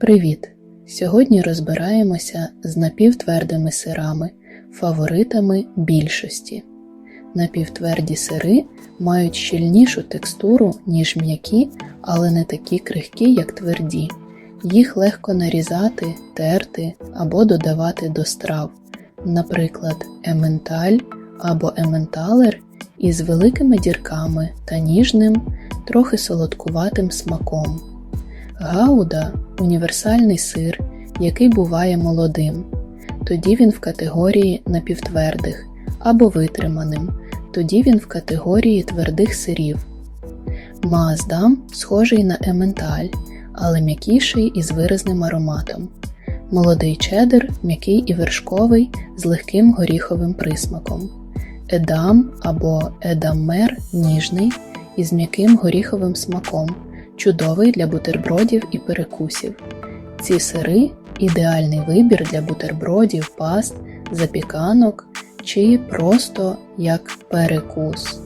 Привіт! Сьогодні розбираємося з напівтвердими сирами, фаворитами більшості. Напівтверді сири мають щільнішу текстуру, ніж м'які, але не такі крихкі, як тверді. Їх легко нарізати, терти або додавати до страв, наприклад, ементаль або ементалер із великими дірками та ніжним, трохи солодкуватим смаком. Гауда універсальний сир, який буває молодим. Тоді він в категорії напівтвердих або витриманим, тоді він в категорії твердих сирів. Маасдам схожий на ементаль, але м'якіший і з виразним ароматом. Молодий чеддер м'який і вершковий з легким горіховим присмаком. Едам або едаммер ніжний із м'яким горіховим смаком, чудовий для бутербродів і перекусів. Ці сири ідеальний вибір для бутербродів, паст, запіканок чи просто як перекус.